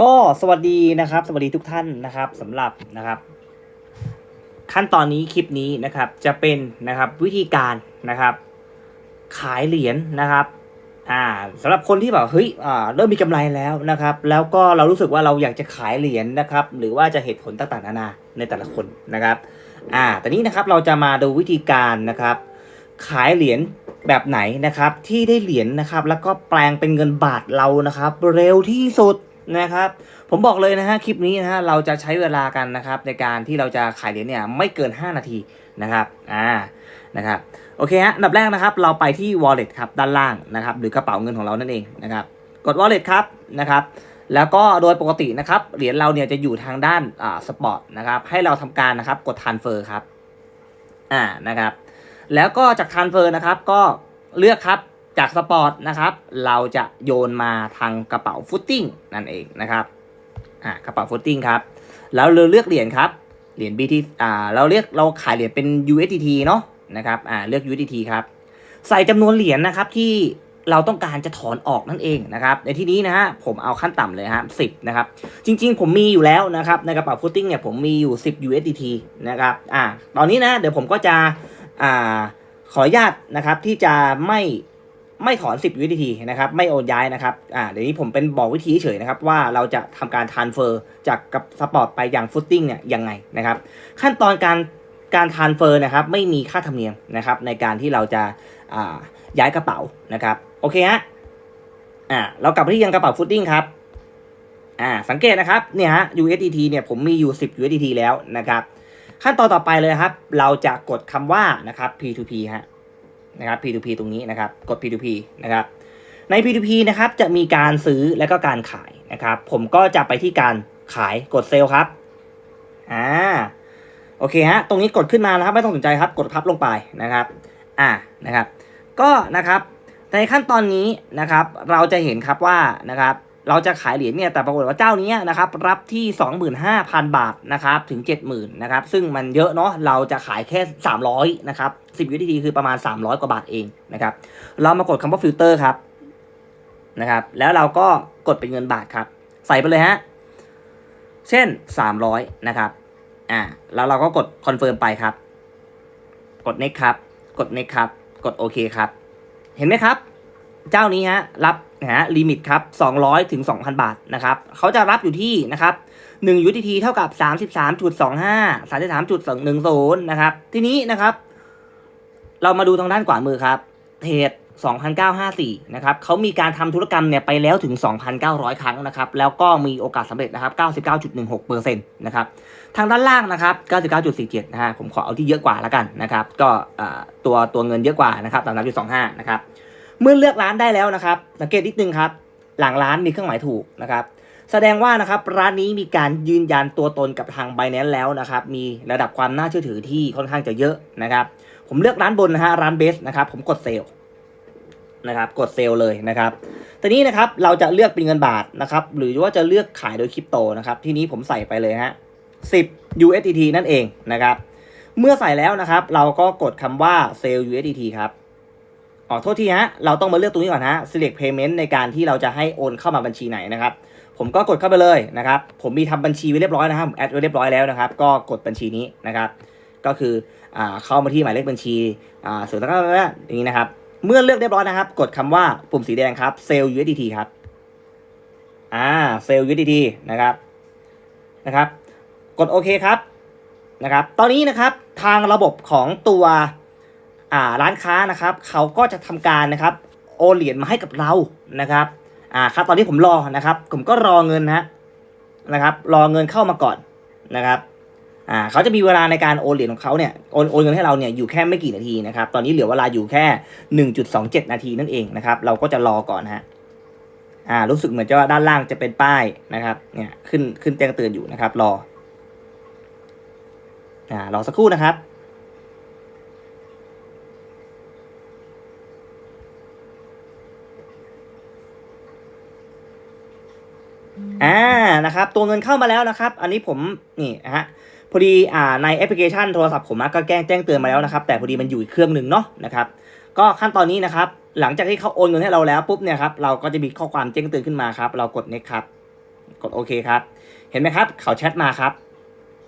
ก็สวัสดีนะครับ สวัสดีทุกท่านนะครับสำหรับนะครับ ขั้นตอนนี้คลิปนี้นะครับจะเป็นนะครับวิธีการนะครับ ขายเหรียญนะครับอ่าสำหรับคนที่แบบเฮ้ยอ่าเริ่มมีกำไรแล้วนะครับ แล้วก็เรารู้สึกว่าเราอยากจะขายเหรียญนะครับ หรือว่าจะเหตุผลต่างๆนานาในแต่ละคนนะครับอ่าแต่นี้นะครับเราจะมาดูวิธีการนะครับ ขายเหรียญแบบไหนนะครับ ที่ได้เหรียญนะครับ แล้วก็แปลงเป็นเงินบาทเรานะครับ เร็วที่สุด นะครับ ผมบอกเลยนะฮะคลิปนี้นะฮะเราจะใช้เวลากันนะครับ ในการที่เราจะขายเหรียญเนี่ยไม่เกิน 5 นาทีนะครับอ่านะครับโอเคฮะอันดับแรกนะครับ เราไปที่ wallet ครับด้านล่างนะครับ หรือกระเป๋าเงินของเรานั่นเองนะครับ กด wallet ครับนะครับแล้วก็โดยปกตินะครับเหรียญเราเนี่ยจะอยู่ทางด้านอ่าสปอร์ตนะครับให้เราทำการนะครับกด transfer ครับอ่านะครับแล้วก็จาก transfer นะครับก็เลือกครับ จากสปอร์ตนะครับ เราจะโยนมาทางกระเป๋าฟุตติ้งนั่นเองนะครับอ่ากระเป๋าฟุตติ้งครับแล้วเราเลือกเหรียญครับเหรียญ BT อ่าเราเรียกเราขายเหรียญเป็น USDT เนาะนะครับอ่าเลือก USDT ครับใส่จำนวนเหรียญนะครับที่เราต้องการจะถอนออกนั่นเองนะครับ ในที่นี้นะฮะผมเอาขั้นต่ำเลยฮะสิบนะครับ จริง ๆ ผมมีอยู่แล้วนะครับ ในกระเป๋าฟุตติ้งเนี่ยผมมีอยู่ 10 USDT นะครับอ่าตอนนี้นะ เดี๋ยวผมก็จะอ่าขออนุญาตนะครับที่จะไม่ ไม่ถอน 10 USDT นะครับ ไม่โอนย้ายนะครับ อ่า เดี๋ยวนี้ผมเป็นบอกวิธีเฉยนะครับ ว่าเราจะทำการ transfer จากกับสปอร์ตไปยังฟุตติ้งเนี่ยยังไงนะครับ ขั้นตอนการการ transfer นะครับ ไม่มีค่าธรรมเนียมนะครับ ในการที่เราจะอ่าย้ายกระเป๋านะครับ โอเคฮะ อ่า เรากลับไปที่ยังกระเป๋าฟุตติ้งครับ อ่า สังเกตนะครับ เนี่ยฮะ USDT เนี่ยผมมีอยู่ 10 USDT แล้วนะครับ ขั้นตอนต่อไปเลยครับ เราจะกดคำว่านะครับ P2P ฮะ นะครับ P2P ตรงนี้นะครับกด P2P นะครับใน P2P นะครับจะมีการซื้อและก็การขายนะครับ ผมก็จะไปที่การขายกดเซลครับอ่าโอเคฮะตรงนี้กดขึ้นมานะครับไม่ต้องสนใจครับกดพับลงไปนะครับอ่านะครับ ก็นะครับในขั้นตอนนี้นะครับเราจะเห็นครับว่านะครับ เราจะขายเหรียญเนี่ยแต่ปรากฏว่าเจ้านี้นะครับรับที่ 25,000 บาทนะครับถึง 70,000นะครับซึ่งมันเยอะเนาะเราจะขายแค่ 300นะครับ10 USDT คือประมาณ 300 กว่าบาทเองนะครับเรามากดคำว่าฟิลเตอร์ครับนะครับแล้วเราก็กดเป็นเงินบาทครับ ใส่ไปเลยฮะเช่น 300นะครับอ่าแล้วเราก็กดคอนเฟิร์มไปครับ กด next ครับ กด next ครับ กดโอเคครับ เห็นไหมครับ เจ้านี้ฮะรับนะฮะลิมิตครับ200ถึง2,000 บาทนะครับเขาจะรับอยู่ที่นะครับ1 USDT เท่ากับ 33.25 33.10นะครับทีนี้นะครับ เรามาดูทางด้านขวามือครับเทรด2,954นะครับเขามีการทำธุรกรรมเนี่ยไปแล้วถึง 2,900 ครั้งนะครับ แล้วก็มีโอกาสสำเร็จนะครับ 99.16%นะครับ ทางด้านล่างนะครับ 99.47นะฮะผมขอเอาที่เยอะกว่าแล้วกันนะครับ ก็ตัวตัวเงินเยอะกว่านะครับ 33.25 นะครับ เมื่อเลือกร้านได้แล้วนะครับ สังเกตนิดนึงครับ หลังร้านมีเครื่องหมายถูกนะครับ แสดงว่านะครับร้านนี้มีการยืนยันตัวตนกับทาง b บ n a n c e แล้วนะครับ มีระดับความน่าเชื่อถือที่ค่อนข้างจะเยอะนะครับ ผมเลือกร้านบนนะฮะร้านเบสนะครับ ผมกดเซล์นะครับ กดเซล์เลยนะครับทีนี้นะครับเราจะเลือกเป็นเงินบาทนะครับ หรือว่าจะเลือกขายโดยคริปโตนะครับ ที่นี้ผมใส่ไปเลยฮะ10 USDT นั่นเองนะครับ เมื่อใส่แล้วนะครับ เราก็กดคำว่า sell USDT ครับ อ๋อโทษทีฮะเราต้องมาเลือกตรงนี้ก่อนฮะ select payment ในการที่เราจะให้โอนเข้ามาบัญชีไหนนะครับ ผมก็กดเข้าไปเลยนะครับ ผมมีทำบัญชีไว้เรียบร้อยนะครับแอดไว้เรียบร้อยแล้วนะครับ ก็กดบัญชีนี้นะครับ ก็คืออ่าเข้ามาที่หมายเลขบัญชีอ่าส่วนแล้วก็อย่างนี้นะครับ เมื่อเลือกเรียบร้อยนะครับ กดคำว่าปุ่มสีแดงครับ sell USDT ครับอ่า sell USDT นะครับนะครับ กดโอเคครับนะครับ ตอนนี้นะครับทางระบบของตัว อ่าร้านค้านะครับเขาก็จะทำการนะครับโอนเหรียญมาให้กับเรานะครับอ่าครับตอนนี้ผมรอนะครับ ผมก็รอเงินนะนะครับ รอเงินเข้ามาก่อนนะครับอ่าเขาจะมีเวลาในการโอนเหรียญของเขาเนี่ยโอนโอนเงินให้เราเนี่ยอยู่แค่ไม่กี่นาทีนะครับ ตอนนี้เหลือเวลาอยู่แค่หนึ่งจุดสองเจ็ดนาทีนั่นเองนะครับ เราก็จะรอก่อนฮะอ่ารู้สึกเหมือนจะว่าด้านล่างจะเป็นป้ายนะครับเนี่ยขึ้นขึ้นแจ้งเตือนอยู่นะครับ รออ่ารอสักครู่นะครับ อ่านะครับตัวเงินเข้ามาแล้วนะครับ อันนี้ผมนี่นะฮะพอดีอ่าในแอปพลิเคชันโทรศัพท์ผมก็แจ้งแจ้งเตือนมาแล้วนะครับ แต่พอดีมันอยู่อีกเครื่องหนึ่งเนาะนะครับก็ขั้นตอนนี้นะครับ หลังจากที่เขาโอนเงินให้เราแล้วปุ๊บเนี่ยครับเราก็จะมีข้อความแจ้งเตือนขึ้นมาครับ เรากด next ครับ กดโอเคครับ เห็นไหมครับเขาแชทมาครับ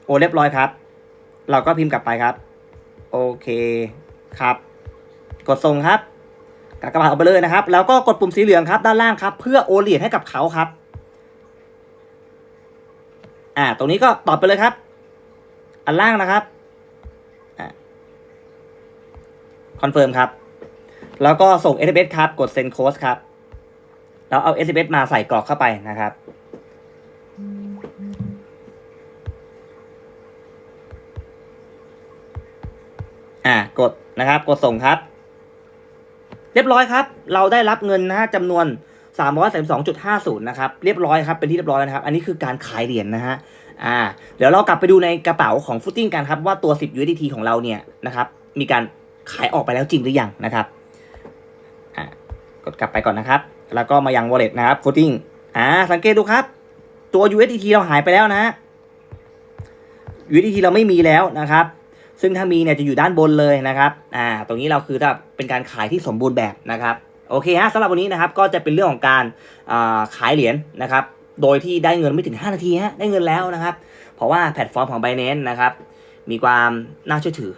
โอเรียบร้อยครับ เราก็พิมพ์กลับไปครับ โอเคครับ กดส่งครับกากบาทออกไปเลยนะครับ แล้วก็กดปุ่มสีเหลืองครับด้านล่างครับ เพื่อโอนเหรียญให้กับเขาครับ อ่า ตรงนี้ก็ตอบไปเลยครับ อันล่างนะครับคอนเฟิร์มครับ แล้วก็ส่ง SMS ครับ กดเซ็นโค้ดครับ แล้วเอา SMS มาใส่กรอกเข้าไปนะครับ อ่า กดนะครับ กดส่งครับ เรียบร้อยครับ เราได้รับเงินนะฮะจำนวน 332.50 นะครับ เรียบร้อยครับ เป็นที่เรียบร้อยแล้วนะครับ อันนี้คือการขายเหรียญนะฮะ อ่า เดี๋ยวเรากลับไปดูในกระเป๋าของฟุตติ้งกันครับ ว่าตัว 10 USDT ของเราเนี่ยนะครับ มีการขายออกไปแล้วจริงหรือยังนะครับ อ่า กดกลับไปก่อนนะครับ แล้วก็มายัง wallet นะครับฟุตติ้งอ่า สังเกตดูครับ ตัว USDT เราหายไปแล้วนะฮะ USDT เราไม่มีแล้วนะครับซึ่งถ้ามีเนี่ยจะอยู่ด้านบนเลยนะครับ อ่า ตรงนี้เราคือถ้าเป็นการขายที่สมบูรณ์แบบนะครับ โอเคฮะสำหรับวันนี้นะครับก็จะเป็นเรื่องของการขายเหรียญนะครับ โดยที่ได้เงินไม่ถึง 5 นาทีฮะได้เงินแล้วนะครับ เพราะว่าแพลตฟอร์มของ Binance นะครับมีความน่าเชื่อถือ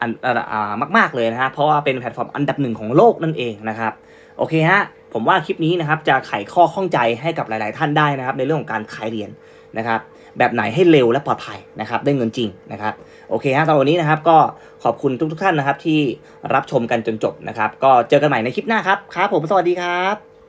อันอ่ามาก ๆ เลยนะฮะเพราะว่าเป็นแพลตฟอร์มอันดับหนึ่งของโลกนั่นเองนะครับโอเคฮะผมว่าคลิปนี้นะครับจะไขข้อข้องใจให้กับหลาย ๆ ท่านได้นะครับ ในเรื่องของการขายเหรียญ นะครับแบบไหนให้เร็วและปลอดภัยนะครับได้เงินจริงนะครับโอเคฮะตอนนนี้นะครับก็ขอบคุณทุกๆท่านนะครับที่รับชมกันจนจบนะครับก็เจอกันใหม่ในคลิปหน้าครับครับผมสวัสดีครับ